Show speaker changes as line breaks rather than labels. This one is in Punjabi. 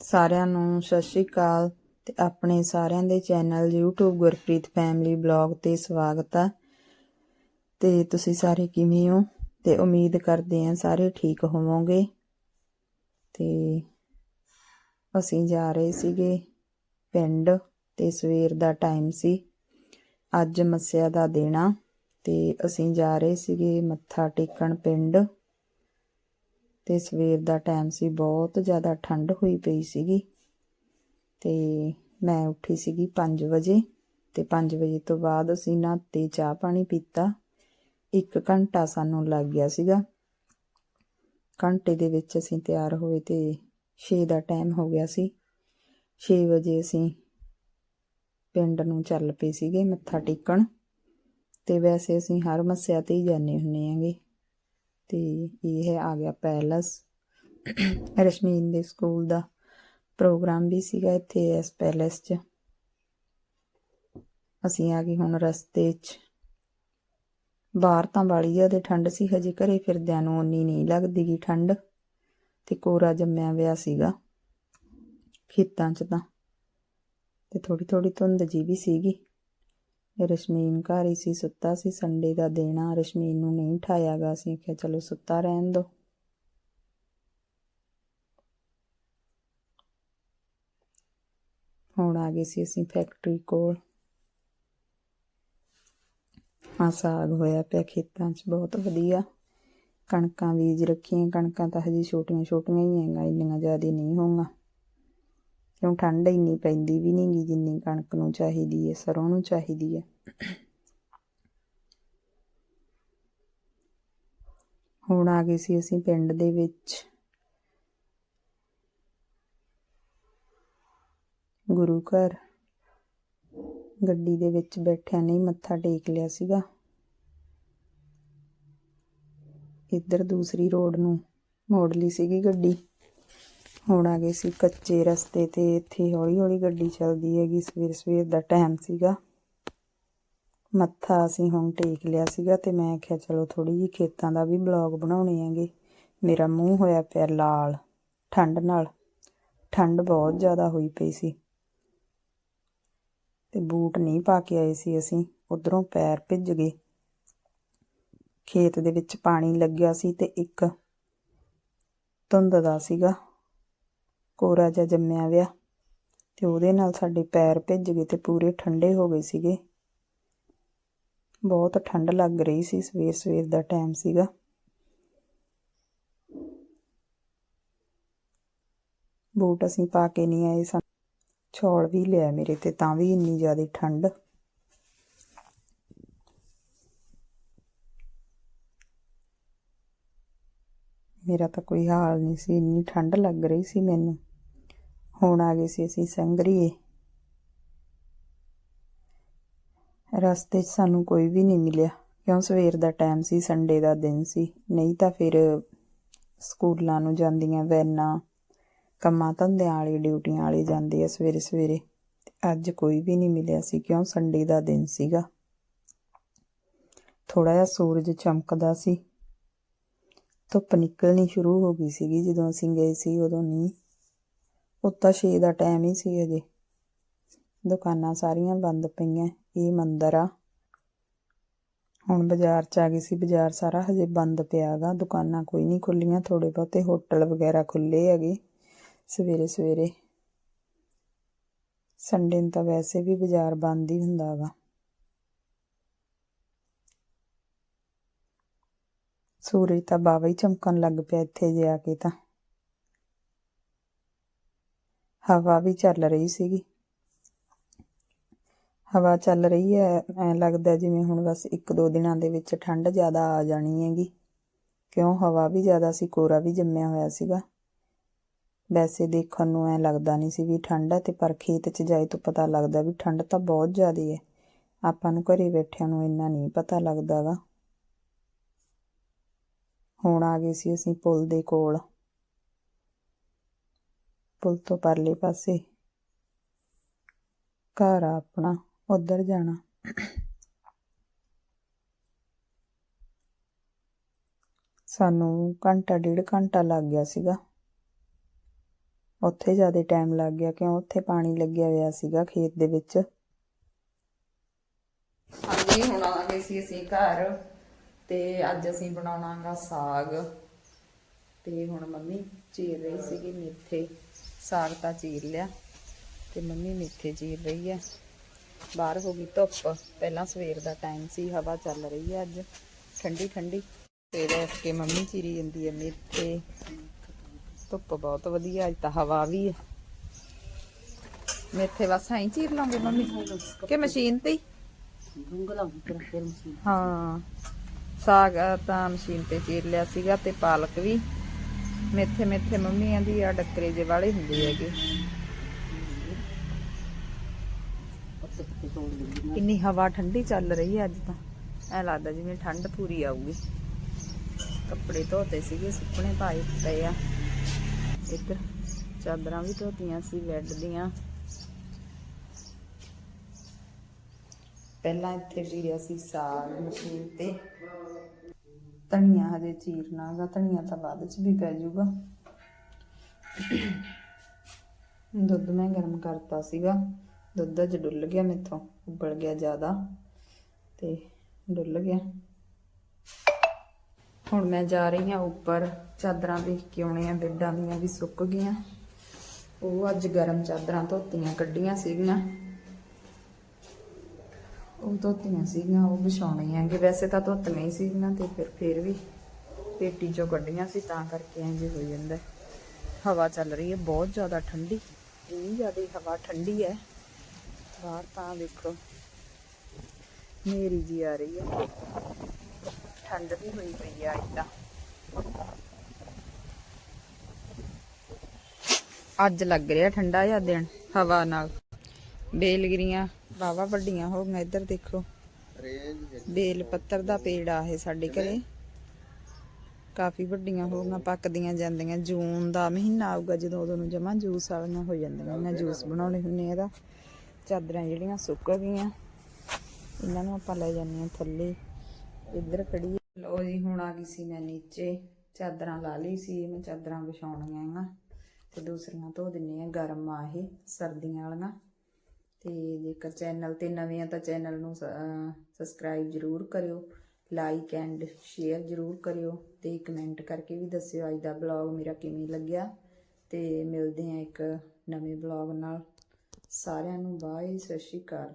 ਸਾਰਿਆਂ ਨੂੰ ਸਤਿ ਸ਼੍ਰੀ ਅਕਾਲ ਤੇ ਆਪਣੇ ਸਾਰਿਆਂ ਦੇ channel YouTube Gurpreet family blog ਤੇ ਸਵਾਗਤ ਆ। ਤੇ ਤੁਸੀਂ ਸਾਰੇ ਕਿਵੇਂ ਹੋ? ਤੇ ਉਮੀਦ ਕਰਦੇ ਹਾਂ ਸਾਰੇ ਠੀਕ ਹੋਵੋਗੇ। ਤੇ ਅਸੀਂ ਜਾ ਰਹੇ ਸੀਗੇ ਪਿੰਡ ਤੇ ਸਵੇਰ ਦਾ ਟਾਈਮ ਸੀ। ਅੱਜ ਮੱਸਿਆ ਦਾ ਦੇਣਾ ਤੇ ਅਸੀਂ ਜਾ ਰਹੇ ਸੀਗੇ ਮੱਥਾ ਟੇਕਣ ਪਿੰਡ। ਤੇ ਸਵੇਰ ਦਾ ਟਾਈਮ ਸੀ, ਬਹੁਤ ਜ਼ਿਆਦਾ ਠੰਡ ਹੋਈ ਪਈ ਸੀਗੀ। ਤੇ ਮੈਂ ਉੱਠੀ ਸੀਗੀ 5 ਵਜੇ ਤੇ 5 ਵਜੇ ਤੋਂ ਬਾਅਦ ਅਸੀਂ ਨਹਾਤੇ, ਚਾਹ ਪਾਣੀ ਪੀਤਾ। ਇੱਕ ਘੰਟਾ ਸਾਨੂੰ ਲੱਗ ਗਿਆ ਸੀਗਾ। ਘੰਟੇ ਦੇ ਵਿੱਚ ਅਸੀਂ ਤਿਆਰ ਹੋਏ ਤੇ 6 ਦਾ ਟਾਈਮ ਹੋ ਗਿਆ ਸੀ। 6 ਵਜੇ ਅਸੀਂ ਪਿੰਡ ਨੂੰ ਚੱਲ ਪਏ ਸੀਗੇ ਮੱਥਾ ਟੇਕਣ। ਤੇ ਵੈਸੇ ਅਸੀਂ ਹਰ ਮੱਸਿਆ ਤੇ ਹੀ ਜਾਂਦੇ ਹੁੰਨੇ ਆਂਗੇ ਤੇ ਇਹ ਆ ਗਿਆ ਪੈਲਸ। ਰਸ਼ਮੀਨ ਦੇ ਸਕੂਲ ਦਾ ਪ੍ਰੋਗਰਾਮ ਵੀ ਸੀਗਾ ਇੱਥੇ ਇਸ ਪੈਲਸ 'ਚ। ਅਸੀਂ ਆ ਗਏ ਹੁਣ ਰਸਤੇ 'ਚ। ਬਾਹਰ ਤਾਂ ਬਾਲੀ ਜ਼ਿਆਦਾ ਠੰਡ ਸੀ, ਹਜੇ ਘਰੇ ਫਿਰਦਿਆਂ ਨੂੰ ਉਨੀ ਨਹੀਂ ਲੱਗਦੀ ਗੀ ਠੰਡ ਤੇ ਕੋਰਾ ਜੰਮਿਆ ਵਿਆ ਸੀਗਾ ਖੇਤਾਂ 'ਚ ਤਾਂ। ਤੇ ਥੋੜੀ ਥੋੜੀ ਧੁੰਦ ਜੀ ਵੀ ਸੀਗੀ। ਰਸ਼ਮੀਨ ਘਰ ਹੀ ਸੀ, ਸੁੱਤਾ ਸੀ, ਸੰਡੇ ਦਾ ਦੇਣਾ ਰਸ਼ਮੀਨ ਨੂੰ ਨਹੀਂ ਠਾਇਆਗਾ ਅਸੀਂ ਕਿਹਾ ਚਲੋ ਸੁੱਤਾ ਰਹਿਣ ਦੋ। ਹੁਣ ਆ ਗਏ ਸੀ ਅਸੀਂ ਫੈਕਟਰੀ ਕੋਲ। ਆ ਸਾਗ ਹੋਇਆ ਪਿਆ ਖੇਤਾਂ 'ਚ। ਬਹੁਤ ਵਧੀਆ। ਕਣਕਾਂ ਬੀਜ ਰੱਖੀਆਂ। ਕਣਕਾਂ ਤਾਂ ਹਜੇ ਛੋਟੀਆਂ ਛੋਟੀਆਂ ਹੀ ਹੈਗਾ ਇੰਨੀਆਂ ਜ਼ਿਆਦਾ ਨਹੀਂ ਹੋਣਗੀਆਂ ਕਿਉਂ ਠੰਡ ਇੰਨੀ ਪੈਂਦੀ ਵੀ ਨਹੀਂਗੀ ਜਿੰਨੀ ਕਣਕ ਨੂੰ ਚਾਹੀਦੀ ਹੈ ਸਰੋਂ ਨੂੰ ਚਾਹੀਦੀ ਹੈ ਹੁਣ ਆ ਗਏ ਸੀ ਅਸੀਂ ਪਿੰਡ ਦੇ ਵਿੱਚ। ਗੁਰੂ ਘਰ। ਗੱਡੀ ਦੇ ਵਿੱਚ ਬੈਠਿਆ ਨਹੀਂ ਮੱਥਾ ਟੇਕ ਲਿਆ ਸੀਗਾ। ਇੱਧਰ ਦੂਸਰੀ ਰੋਡ ਨੂੰ ਮੋੜ ਲਈ ਸੀਗੀ ਗੱਡੀ। ਹੁਣ ਆ ਗਏ ਸੀ ਕੱਚੇ ਰਸਤੇ ਤੇ, ਇੱਥੇ ਹੌਲੀ ਹੌਲੀ ਗੱਡੀ ਚੱਲਦੀ ਹੈਗੀ। ਸਵੇਰ ਸਵੇਰ ਦਾ ਟਾਈਮ ਸੀਗਾ। ਮੱਥਾ ਅਸੀਂ ਹੁਣ ਟੇਕ ਲਿਆ ਸੀਗਾ ਤੇ ਮੈਂ ਆਖਿਆ ਚਲੋ ਥੋੜੀ ਜਿਹੀ ਖੇਤਾਂ ਦਾ ਵੀ ਬਲੌਗ ਬਣਾਉਣੇ ਹੈਗੇ। ਮੇਰਾ ਮੂੰਹ ਹੋਇਆ ਪਿਆ ਲਾਲ, ਠੰਡ ਨਾਲ। ਠੰਡ ਬਹੁਤ ਜ਼ਿਆਦਾ ਹੋਈ ਪਈ ਸੀ। ਤੇ ਬੂਟ ਨਹੀਂ ਪਾ ਕੇ ਆਏ ਸੀ ਅਸੀਂ। ਉਧਰੋਂ ਪੈਰ ਭਿੱਜ ਗਏ। ਖੇਤ ਦੇ ਵਿੱਚ ਪਾਣੀ ਲੱਗਿਆ ਸੀ ਤੇ ਇੱਕ ਧੁੰਦ ਦਾ ਸੀਗਾ। ਕੋਰਾ ਜਿਹਾ ਜੰਮਿਆ ਵਿਆ ਤੇ ਉਹਦੇ ਨਾਲ ਸਾਡੇ ਪੈਰ ਭਿੱਜ ਗਏ ਤੇ ਪੂਰੇ ਠੰਡੇ ਹੋ ਗਏ ਸੀਗੇ। ਬਹੁਤ ਠੰਡ ਲੱਗ ਰਹੀ ਸੀ ਸਵੇਰ ਸਵੇਰ ਦਾ ਟਾਈਮ ਸੀਗਾ। ਬੂਟ ਅਸੀਂ ਪਾ ਕੇ ਨਹੀਂ ਆਏ ਸਨ। ਛੋਲ ਵੀ ਲਿਆ ਮੇਰੇ ਤੇ, ਤਾਂ ਵੀ ਇੰਨੀ ਜ਼ਿਆਦਾ ਠੰਡ। ਮੇਰਾ ਤਾਂ ਕੋਈ ਹਾਲ ਨਹੀਂ ਸੀ, ਇੰਨੀ ਠੰਡ ਲੱਗ ਰਹੀ ਸੀ ਮੈਨੂੰ। ਹੁਣ ਆ ਗਏ ਸੀ ਅਸੀਂ ਸੰਗਰੀਏ। ਰਸਤੇ 'ਚ ਸਾਨੂੰ ਕੋਈ ਵੀ ਨਹੀਂ ਮਿਲਿਆ। ਕਿਉਂ? ਸਵੇਰ ਦਾ ਟਾਈਮ ਸੀ ਸੰਡੇ ਦਾ ਦਿਨ ਸੀ। ਨਹੀਂ ਤਾਂ ਫਿਰ ਸਕੂਲਾਂ ਨੂੰ ਜਾਂਦੀਆਂ ਵੈਨਾਂ, ਕੰਮਾਂ ਧੰਦਿਆਂ ਵਾਲੀ, ਡਿਊਟੀਆਂ ਵਾਲੇ ਜਾਂਦੇ ਆ ਸਵੇਰੇ ਸਵੇਰੇ। ਅੱਜ ਕੋਈ ਵੀ ਨਹੀਂ ਮਿਲਿਆ ਸੀ। ਕਿਉਂ? ਸੰਡੇ ਦਾ ਦਿਨ ਸੀਗਾ। ਥੋੜਾ ਜਿਹਾ ਸੂਰਜ ਚਮਕਦਾ ਸੀ। ਧੁੱਪ ਨਿਕਲਣੀ ਸ਼ੁਰੂ ਹੋ ਗਈ ਸੀਗੀ ਜਦੋਂ ਅਸੀਂ ਗਏ ਸੀ, ਉਦੋਂ ਨਹੀਂ। ਉੱਤਾ 6 ਦਾ ਟਾਈਮ ਹੀ ਸੀ ਅਜੇ। ਦੁਕਾਨਾਂ ਸਾਰੀਆਂ ਬੰਦ ਪਈਆਂ, ਇਹ ਮੰਦਰ ਆ। ਹੁਣ ਬਾਜ਼ਾਰ ਚ ਆ ਗਈ ਸੀ, ਬਾਜ਼ਾਰ ਸਾਰਾ ਹਜੇ ਬੰਦ ਪਿਆਗਾ ਦੁਕਾਨਾਂ ਕੋਈ ਨਹੀਂ ਖੁੱਲੀਆਂ ਥੋੜੇ ਬਹੁਤੇ ਹੋਟਲ ਵਗੈਰਾ ਖੁੱਲੇ ਹੈਗੇ, ਸਵੇਰੇ ਸਵੇਰੇ। ਸੰਡੇ ਨੂੰ ਤਾਂ ਵੈਸੇ ਵੀ ਬਾਜ਼ਾਰ ਬੰਦ ਹੀ ਹੁੰਦਾ ਹੈਗਾ ਸੂਰਜ ਤਾਂ ਬਾਵਾ ਹੀ ਚਮਕਣ ਲੱਗ ਪਿਆ ਇੱਥੇ ਜੇ ਆ ਕੇ ਤਾਂ। ਹਵਾ ਵੀ ਚੱਲ ਰਹੀ ਸੀਗੀ। ਹਵਾ ਚੱਲ ਰਹੀ ਹੈ ਐ ਲੱਗਦਾ ਜਿਵੇਂ ਹੁਣ ਬਸ ਇੱਕ ਦੋ ਦਿਨਾਂ ਦੇ ਵਿੱਚ ਠੰਡ ਜ਼ਿਆਦਾ ਆ ਜਾਣੀ ਹੈਗੀ। ਕਿਉਂ? ਹਵਾ ਵੀ ਜ਼ਿਆਦਾ ਸੀ ਕੋਰਾ ਵੀ ਜੰਮਿਆ ਹੋਇਆ ਸੀਗਾ। ਵੈਸੇ ਦੇਖਣ ਨੂੰ ਐ ਲੱਗਦਾ ਨਹੀਂ ਸੀ ਵੀ ਠੰਡ ਹੈ ਤੇ ਪਰ ਖੇਤ 'ਚ ਜਾਏ ਤਾਂ ਪਤਾ ਲੱਗਦਾ ਵੀ ਠੰਡ ਤਾਂ ਬਹੁਤ ਜ਼ਿਆਦਾ ਹੈ ਆਪਾਂ ਨੂੰ ਘਰੇ ਬੈਠਿਆਂ ਨੂੰ ਇੰਨਾ ਨਹੀਂ ਪਤਾ ਲੱਗਦਾਗਾ ਹੁਣ ਆ ਗਏ ਸੀ ਅਸੀਂ ਪੁਲ ਦੇ ਕੋਲ। ਪੁਲ ਤੋਂ ਪਰਲੇ ਪਾਸੇ। ਘਰ ਆ ਆਪਣਾ, ਉੱਧਰ ਜਾਣਾ। ਸਾਨੂੰ ਘੰਟਾ, ਡੇਢ ਘੰਟਾ ਲੱਗ ਗਿਆ ਸੀਗਾ। ਉੱਥੇ ਜ਼ਿਆਦਾ ਟਾਈਮ ਲੱਗ ਗਿਆ ਕਿਉਂ? ਉੱਥੇ ਪਾਣੀ ਲੱਗਿਆ ਹੋਇਆ ਸੀਗਾ ਖੇਤ ਦੇ ਵਿੱਚ। ਹਾਂਜੀ, ਹੁਣ ਆ ਗਏ ਸੀ ਅਸੀਂ ਘਰ ਤੇ ਅੱਜ ਅਸੀਂ ਬਣਾਉਣਾਗਾ ਸਾਗ। ਤੇ ਹੁਣ ਮੰਮੀ ਚੀਰ ਰਹੀ ਸੀਗੀ ਮੇਥੇ। ਸਾਗ ਤਾਂ ਚੀਰ ਲਿਆ ਤੇ ਮੰਮੀ ਮੇਥੇ ਚੀਰ ਰਹੀ ਹੈ। ਬਾਹਰ ਹੋ ਗਈ ਧੁੱਪ। ਪਹਿਲਾਂ ਸਵੇਰ ਦਾ ਟਾਈਮ ਸੀ ਹਵਾ ਚੱਲ ਰਹੀ ਹੈ ਅੱਜ। ਠੰਡੀ ਠੰਡੀ। ਤੇ ਦੇਖ ਕੇ ਮੰਮੀ ਚੀਰੀ ਜਾਂਦੀ ਹੈ ਮੇਥੇ। ਧੁੱਪ ਬਹੁਤ ਵਧੀਆ ਅੱਜ ਤਾਂ ਹਵਾ ਵੀ ਹੈ। ਮੇਥੇ ਬਸ ਐਂ ਚੀਰ ਲਾਂਗੇ ਮੰਮੀ। ਕਿ ਮਸ਼ੀਨ ਤੇ ਹੀ? ਹਾਂ। ਸਾਗ ਤਾਂ ਮਸ਼ੀਨ ਤੇ ਚੀਰ ਲਿਆ ਸੀਗਾ ਤੇ ਪਾਲਕ ਵੀ। ਮੇਥੇ ਮੇਥੇ ਮੰਮੀ ਆਂਦੀ ਆ ਡੱਕਰੇ ਜੇ ਵਾਲੇ ਹੁੰਦੇ ਹੈਗੇ। ਕਿੰਨੀ ਹਵਾ ਠੰਡੀ ਚੱਲ ਰਹੀ ਹੈ ਅੱਜ ਤਾਂ। ਐ ਲੱਗਦਾ ਜਿਵੇਂ ਠੰਡ ਪੂਰੀ ਆਊਗੀ। ਕੱਪੜੇ ਧੋਤੇ ਸੀਗੇ, ਸੁੱਕਣੇ ਪਾਏ ਪਏ ਆ। ਇੱਧਰ ਚਾਦਰਾਂ ਵੀ ਧੋਤੀਆਂ ਸੀ, ਬੈੱਡ ਦੀਆਂ। ਪਹਿਲਾਂ ਇੱਥੇ ਚੀਰਿਆ ਸੀ ਸਾਗ ਮਸ਼ੀਨ ਤੇ। ਧਨੀਆ ਹਜੇ ਚੀਰਨਾ ਗਾ, ਧਨੀਆ ਤਾਂ ਬਾਅਦ ਚ ਵੀ ਪੈ ਜਾਊਗਾ। ਦੁੱਧ ਮੈਂ ਗਰਮ ਕਰਤਾ ਸੀਗਾ, ਦੁੱਧ ਅੱਜ ਡੁੱਲ ਗਿਆ ਮੇਥੋਂ, ਉਬਲ ਗਿਆ ਜ਼ਿਆਦਾ ਤੇ ਡੁੱਲ ਗਿਆ। ਹੁਣ ਮੈਂ ਜਾ ਰਹੀ ਹਾਂ ਉੱਪਰ, ਚਾਦਰਾਂ ਦੇਖ ਕੇ ਆਉਣੇ ਆ, ਬੈੱਡਾਂ ਦੀਆਂ ਵੀ ਸੁੱਕ ਗਈਆਂ। ਉਹ ਅੱਜ ਗਰਮ ਚਾਦਰਾਂ ਧੋਤੀਆਂ, ਕੱਢੀਆਂ ਸੀਗੀਆਂ ਉਹ ਧੋਤੀਆਂ ਸੀਗੀਆਂ, ਉਹ ਵਿਛਾਉਣੀਆਂ ਹੈਗੇ। ਵੈਸੇ ਤਾਂ ਧੋਤੀਆਂ ਹੀ ਸੀਗੀਆਂ ਤੇ, ਫਿਰ ਫਿਰ ਵੀ ਪੇਟੀ ਚੋਂ ਕੱਢੀਆਂ ਸੀ, ਤਾਂ ਕਰਕੇ ਇੰਜ ਹੋ ਜਾਂਦਾ ਹਵਾ ਚੱਲ ਰਹੀ ਹੈ, ਬਹੁਤ ਜ਼ਿਆਦਾ ਠੰਡੀ। ਇੰਨੀ ਜ਼ਿਆਦਾ ਹਵਾ ਠੰਡੀ ਹੈ। ਬਾਹਰ ਤਾਂ ਦੇਖੋ ਮੇਰੀ ਜੀ ਆ ਰਹੀ ਹੈ। ਠੰਡ ਵੀ ਹੋਈ ਪਈ ਆ ਅੱਜ ਤਾਂ। ਅੱਜ ਲੱਗ ਰਿਹਾ ਠੰਡਾ ਜਿਹਾ ਦਿਨ, ਹਵਾ ਨਾਲ। ਬੇਲਗਿਰੀਆਂ ਵਾਵਾ ਵੱਡੀਆਂ ਹੋ ਗਈਆਂ, ਇੱਧਰ ਦੇਖੋ। ਬੇਲ ਪੱਤਰ ਦਾ ਪੇੜ ਆ ਇਹ ਸਾਡੇ ਘਰੇ। ਕਾਫੀ ਵੱਡੀਆਂ ਹੋ ਗਈਆਂ, ਪੱਕਦੀਆਂ ਜਾਂਦੀਆਂ। ਜੂਨ ਦਾ ਮਹੀਨਾ ਆਊਗਾ, ਜਦੋਂ ਉਦੋਂ ਨੂੰ ਜਮਾਂ ਜੂਸ ਵਾਲੀਆਂ ਹੋ ਜਾਂਦੀਆਂ। ਮੈਂ ਜੂਸ ਬਣਾਉਣੇ ਹੁੰਨੇ ਆ ਇਹਦਾ। ਚਾਦਰਾਂ ਜਿਹੜੀਆਂ ਸੁੱਕ ਗਈਆਂ। ਇਹਨਾਂ ਨੂੰ ਆਪਾਂ ਲੈ ਜਾਂਦੇ ਹਾਂ ਥੱਲੇ। ਇੱਧਰ ਖੜੀ ਲੋ ਜੀ, ਹੁਣ ਆ ਗਈ ਸੀ ਮੈਂ ਨੀਚੇ। ਚਾਦਰਾਂ ਲਾ ਲਈ ਸੀ, ਮੈਂ ਚਾਦਰਾਂ ਵਿਛਾਉਣੀਆਂ ਆ। ਤੇ ਦੂਸਰੀਆਂ ਧੋ ਦਿੰਨੀ ਆ, ਗਰਮ ਆ ਇਹ ਸਰਦੀਆਂ ਵਾਲੀਆਂ। ਤੇ ਜੇਕਰ ਚੈਨਲ ਤੇ ਨਵੇਂ ਆ ਤਾਂ ਚੈਨਲ ਨੂੰ ਸਬਸਕ੍ਰਾਈਬ ਜਰੂਰ ਕਰਿਓ ਲਾਈਕ ਐਂਡ ਸ਼ੇਅਰ ਜਰੂਰ ਕਰਿਓ ਤੇ ਕਮੈਂਟ ਕਰਕੇ ਵੀ ਦੱਸਿਓ ਅੱਜ ਦਾ ਬਲੌਗ ਮੇਰਾ ਕਿਵੇਂ ਲੱਗਿਆ ਤੇ ਮਿਲਦੇ ਆ ਇੱਕ ਨਵੇਂ ਬਲੌਗ ਨਾਲ। ਸਾਰਿਆਂ ਨੂੰ ਬਾਏ ਸਤਿ ਸ਼੍ਰੀ ਅਕਾਲ।